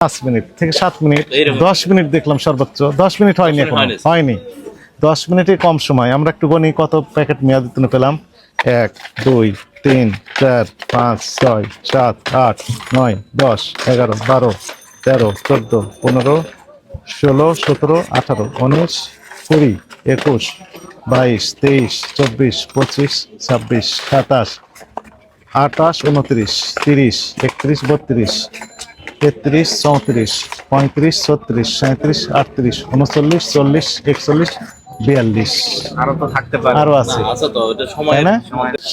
পাঁচ মিনিট থেকে সাত মিনিট দশ মিনিট দেখলাম সর্বোচ্চ। দশ মিনিট হয়নি এখন। হয়নি। দশ মিনিটে কম সময়। আমরা একটু গণি কত প্যাকেট মেয়াদি তুলে পেলাম? এক দুই তিন চার পাঁচ ছয় সাত আট নয় দশ এগারো বারো তেরো চোদ্দ পনেরো ষোলো সতেরো আঠারো উনিশ কুড়ি একুশ বাইশ তেইশ চব্বিশ পঁচিশ ছাব্বিশ সাতাশ আটাশ উনত্রিশ তিরিশ একত্রিশ বত্রিশ তেত্রিশ চৌত্রিশ পঁয়ত্রিশ ছত্রিশ সাঁত্রিশ আটত্রিশ উনচল্লিশ চল্লিশ একচল্লিশ বিয়াল্লিশ। আরও তো থাকতে পারে। আরও আছে।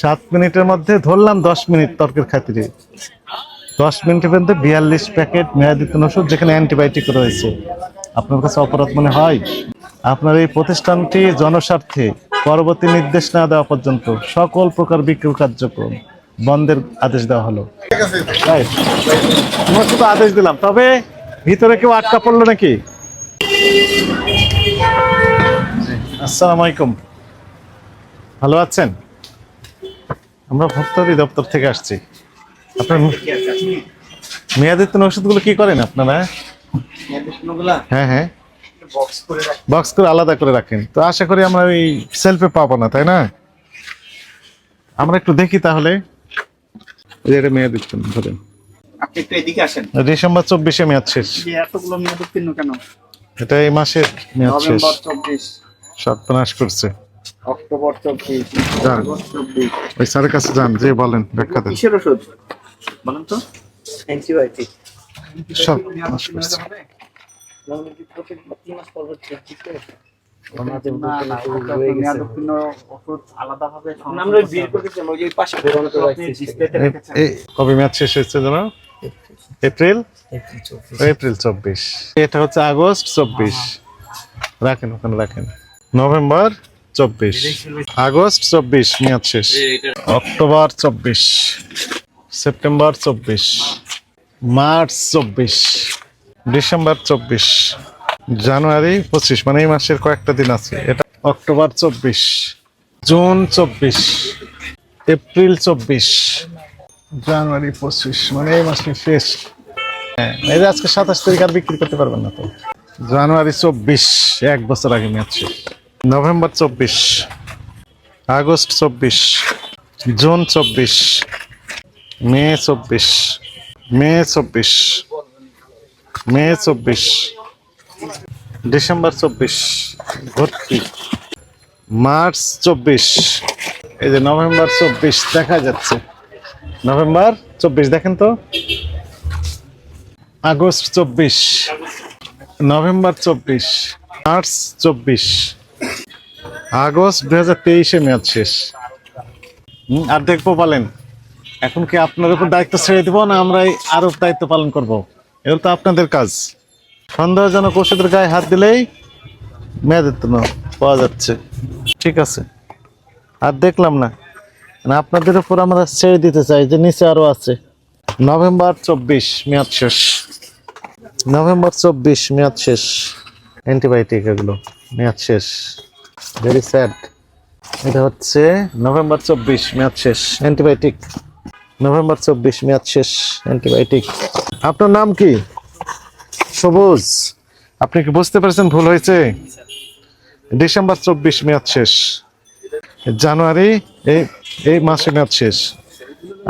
সাত মিনিটের মধ্যে ধরলাম দশ মিনিট তর্কের খাতিরে। দশ মিনিটের মধ্যে বিয়াল্লিশ প্যাকেট মেয়াদিতন ওষুধ যেখানে অ্যান্টিবায়োটিক রয়েছে। আপনার কাছে অপরাধ মনে হয়? আপনার এই প্রতিষ্ঠানটি জনস্বার্থে পরবর্তী নির্দেশ না দেওয়া পর্যন্ত সকল প্রকার বিক্রয় কার্যক্রম বন্ধের আদেশ দেওয়া হলো. আমরা শুধু আদেশ দিলাম তবে ভিতরে কেউ আটকা পড়ল নাকি? আসসালামু আলাইকুম। ভালো আছেন? আমরা ভর্তি দপ্তর থেকে আসছি। আপনার মেয়াদিত্ব ওষুধগুলো কি করেন আপনারা? হ্যাঁ হ্যাঁ। বক্স করে বক্স করে আলাদা করে রাখেন। তো আশা করি আমরা ওই সেলফে পাবো না তাই না? আমরা একটু দেখি তাহলে। এই যে এটা ধরেন। আপনি একটু এদিকে আসেন। ডিসেম্বর চব্বিশে মেয়াদ শেষ। এতগুলো মেয়াদ উত্তীর্ণ কেন? এটা এই মাসের মেয়াদ শেষ। চব্বিশ। সর্বনাশ করছে। অক্টোবর চব্বিশ। চব্বিশ। ওই স্যারের কাছে যান যে বলেন ব্যাখ্যা দেন। কিসের ওষুধ? বলেন তো। অ্যান্টিবায়োটিক সর্বনাশ করছে। কবে শেষ হয়েছে যেন এপ্রিল? এপ্রিল চব্বিশ। এটা হচ্ছে আগস্ট চব্বিশ। রাখেন ওখানে রাখেন। নভেম্বর চব্বিশ। আগস্ট চব্বিশ মেয়াদ শেষ। অক্টোবর চব্বিশ। সেপ্টেম্বর চব্বিশ। মার্চ চব্বিশ। ডিসেম্বর চব্বিশ। জানুয়ারি পঁচিশ মানে এই মাসের কয়েকটা দিন আছে। এটা অক্টোবর চব্বিশ, জুন চব্বিশ, এপ্রিল চব্বিশ, জানুয়ারি পঁচিশ মানে এই মাসের শেষ। হ্যাঁ এই যে আজকে সাতাশ তারিখ আর বিক্রি করতে পারবেন না তো। জানুয়ারি চব্বিশ, এক বছর আগে শেষ। নভেম্বর চব্বিশ, আগস্ট চব্বিশ, জুন চব্বিশ, মে চব্বিশ মে চব্বিশ মে চব্বিশ ডিসেম্বর চব্বিশ, ভর্তি। মার্চ চব্বিশ, এই যে নভেম্বর চব্বিশ দেখা যাচ্ছে। নভেম্বর চব্বিশ, দেখেন তো। আগস্ট চব্বিশ, নভেম্বর চব্বিশ, মার্চ চব্বিশ। আগস্ট দু হাজার তেইশে মেয়াদ শেষ। আর দেখব বলেন, এখন কি আপনার উপর দায়িত্ব ছেড়ে দিব না আমরাই আরও দায়িত্ব পালন করব? এগুলো তো আপনাদের কাজ। সন্দেহজনক ওষুধের গায়ে হাত দিলেই মেয়াদের তো পাওয়া যাচ্ছে। ঠিক আছে। আর দেখলাম না। না, আপনাদের উপর আমরা ছেড়ে দিতে চাই যে নিচে আরও আছে। নভেম্বর চব্বিশ মেয়াদ শেষ। নভেম্বর চব্বিশ মেয়াদ শেষ। অ্যান্টিবায়োটিক এগুলো মেয়াদ শেষ। ভেরি স্যাড এটা হচ্ছে নভেম্বর চব্বিশ মেয়াদ শেষ। অ্যান্টিবায়োটিক নভেম্বর চব্বিশ মেয়াদ শেষ। অ্যান্টিবায়োটিক আপনার নাম কি? সবুজ। আপনি কি বুঝতে পেরেছেন ভুল হয়েছে? ডিসেম্বর চব্বিশ মেয়াদ শেষ। জানুয়ারি এই এই মাসে মেয়াদ শেষ।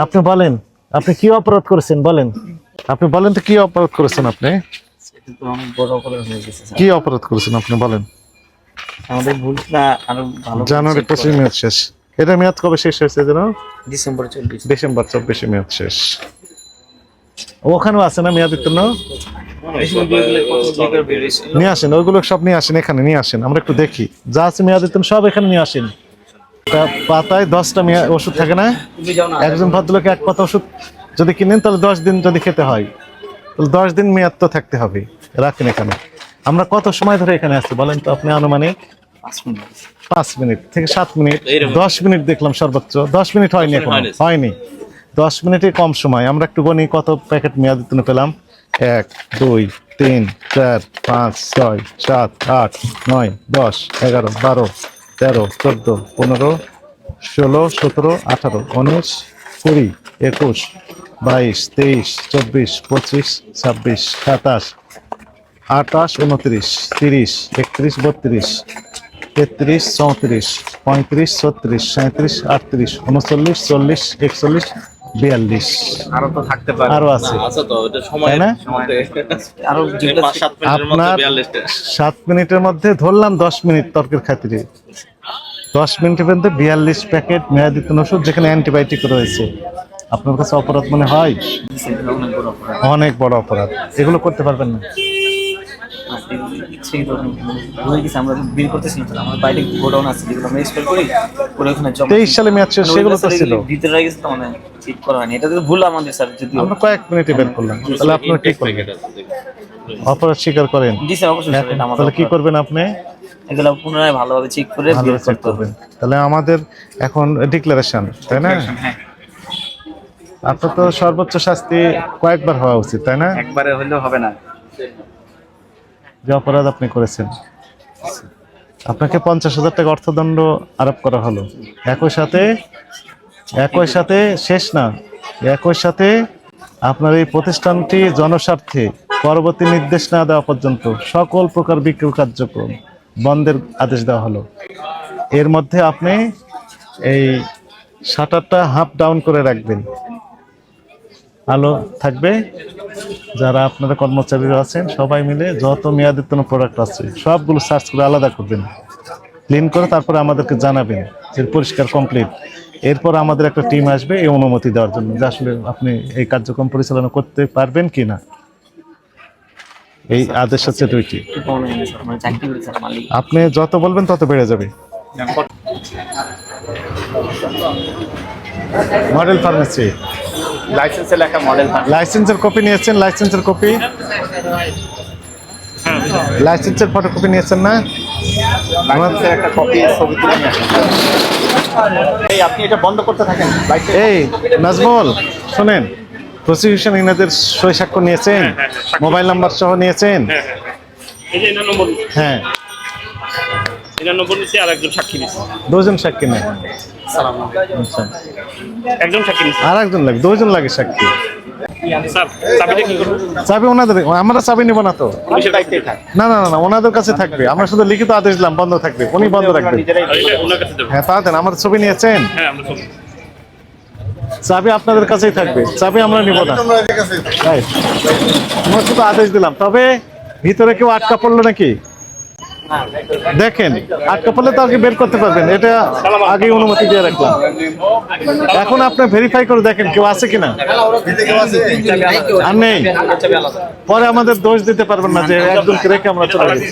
আপনি বলেন আপনি কি অপরাধ করেছেন বলেন? আপনি বলেন তো কি অপরাধ করেছেন আপনি। কি অপরাধ করেছেন আপনি বলেন? আমাদের ভুলটা আরও ভালো জানুয়ারি পঁচিশ মেয়াদ শেষ। এটা মেয়াদ কবে শেষ হয়েছে যেন? ডিসেম্বর চব্বিশ। ডিসেম্বর চব্বিশে মেয়াদ শেষ। ওখানেও আছে না মেয়াদের উত্তীর্ণ নিয়ে আসেন ওইগুলো সব নিয়ে আসেন এখানে নিয়ে আসেন আমরা একটু দেখি। যা আছে মেয়াদ উত্তীর্ণ সব এখানে নিয়ে আসেন। তা পাতায় দশটা মেয়াদ ওষুধ থাকে না? একজন ভদ্রলোক এক পাতা ওষুধ যদি কিনেন তাহলে দশ দিন যদি খেতে হয়। তাহলে দশ দিন মেয়াদ তো থাকতে হবে। রাখেন এখানে। আমরা কত সময় ধরে এখানে আছি বলেন তো আপনি আনুমানিক? পাঁচ মিনিট। পাঁচ মিনিট থেকে সাত মিনিট। দশ মিনিট দেখলাম সর্বোচ্চ। দশ মিনিট হয়নি এখন। হয়নি। দশ মিনিটে কম সময়। আমরা একটু গণি কত প্যাকেট মেয়াদ উত্তীর্ণ পেলাম? এক, দুই, তিন, চার, পাঁচ, ছয়, সাত, আট, নয়, দশ, এগারো, বারো, তেরো, চোদ্দ, পনেরো, ষোলো, সতেরো, আঠারো, উনিশ, কুড়ি, একুশ, বাইশ, তেইশ, চব্বিশ, পঁচিশ, ছাব্বিশ, সাতাশ, আঠাশ, উনত্রিশ, তিরিশ, একত্রিশ, বত্রিশ, তেত্রিশ, চৌত্রিশ, পঁয়ত্রিশ, ছত্রিশ সাঁত্রিশ আটত্রিশ, উনচল্লিশ, চল্লিশ, একচল্লিশ বিয়াল্লিশ। আরও তো থাকতে পারে। আরও আছে। আছে তো ওটা সময় না? আরও যেগুলো পাঁচ সাত মিনিটের মধ্যে আপনার সাত মিনিটের মধ্যে ধরলাম দশ মিনিট তর্কের খাতিরে। দশ মিনিটের মধ্যে বিয়াল্লিশ প্যাকেট মেয়াদিতন ওষুধ যেখানে অ্যান্টিবায়োটিক রয়েছে। আপনার কাছে অপরাধ মনে হয়? অনেক বড় অপরাধ। অনেক বড় অপরাধ। এগুলো করতে পারবেন না। গেছি আমরা বিল আমার বাইরে গোডাউন আছে যেগুলো আমরা স্টোর করি পরে ওখানে জমা তেইশ সালে শেষ মানে সেগুলো তো ছিল। ভিতরে রয়ে গেছে তো মানে ঠিক করা হয়নি। এটা তো ভুল আমাদের স্যার যদিও। আমরা কয়েক মিনিটে বের করলাম। তাহলে আপনারা কি করবেন? প্যাকেট অপরাধ স্বীকার করেন? জি স্যার অবশ্যই আমাদের তাহলে কি করবেন আপনি? এগুলো পুনরায় ভালোভাবে চেক করে করতে হবে। তাহলে আমাদের এখন ডিক্লারেশন তাই না? হ্যাঁ। আপনার তো সর্বোচ্চ শাস্তি কয়েকবার হওয়া উচিত তাই না? একবারে হলেও হবে না। যে অপরাধ আপনি করেছেন। আপনাকে পঞ্চাশ হাজার টাকা অর্থদণ্ড আরোপ করা হলো। একই সাথে একই সাথে শেষ না, একই সাথে আপনার এই প্রতিষ্ঠানটি জনস্বার্থে পরবর্তী নির্দেশ না দেওয়া পর্যন্ত সকল প্রকার বিক্রয় কার্যক্রম বন্ধের আদেশ দেওয়া হলো। এর মধ্যে আপনি এই শাটারটা হাফ ডাউন করে রাখবেন। আলো থাকবে। যারা আপনারা কর্মচারীরা আছেন, সবাই মিলে যত মেয়াদোত্তীর্ণ প্রোডাক্ট আছে, সবগুলো সার্চ করে আলাদা করবেন। ক্লিন করে তারপরে আমাদেরকে জানাবেন যে পরিষ্কার কমপ্লিট এরপর আমাদের একটা টিম আসবে এই অনুমতি দেওয়ার জন্য যে আসলে আপনি এই কার্যক্রম পরিচালনা করতে পারবেন কি না এই আদেশ হচ্ছে দুইটি। আপনি যত বলবেন তত বেড়ে যাবে। মডেল ফার্মেসি লাইসেন্সে লেখা মডেল লাইসেন্সের কপি নিয়েছেন লাইসেন্সের কপি লাইসেন্সের ফটোকপি নিয়েছেন না? লাইসেন্সের একটা কপি ছবি তুলে এই আপনি এটা বন্ধ করতে থাকেন। এই নাজমুল শোনেন প্রসিকিউশন ইনাদের সই সাক্ষ্য নিয়েছেন মোবাইল নাম্বার সহ নিয়েছেন। এই যে এনার নম্বর হ্যাঁ। এনার নম্বর আর একজন সাক্ষী নিচ্ছে দুজন সাক্ষী নেই আচ্ছা। একজন সাক্ষী নিচ্ছে আর একজন লাগে দুজন লাগে সাক্ষী। স্যার চাবিটা কি করব? চাবি ওনাদের আমরা চাবি নিব না তো। পুলিশের দায়িত্বে থাকে না না না না ওনাদের কাছে থাকবে। আমরা শুধু লিখিত আদেশ দিলাম বন্ধ থাকবে। উনি বন্ধ দেবো। হ্যাঁ তা দেন আমার ছবি নিয়েছেন? হ্যাঁ চাবি আপনাদের কাছেই থাকবে। চাবি আমরা নিব না। আমরা শুধু আদেশ দিলাম। তবে ভিতরে কেউ আটকা পড়ল নাকি? দেখেন, আটকা পড়লে তো আগে বের করতে পারবেন। এটা আগে অনুমতি দিয়ে রাখলাম। এখন আপনি ভেরিফাই করে দেখেন কেউ আছে কিনা। আর নেই। পরে আমাদের দোষ দিতে পারবেন না যে একজনকে রেখে আমরা চলে গেছি।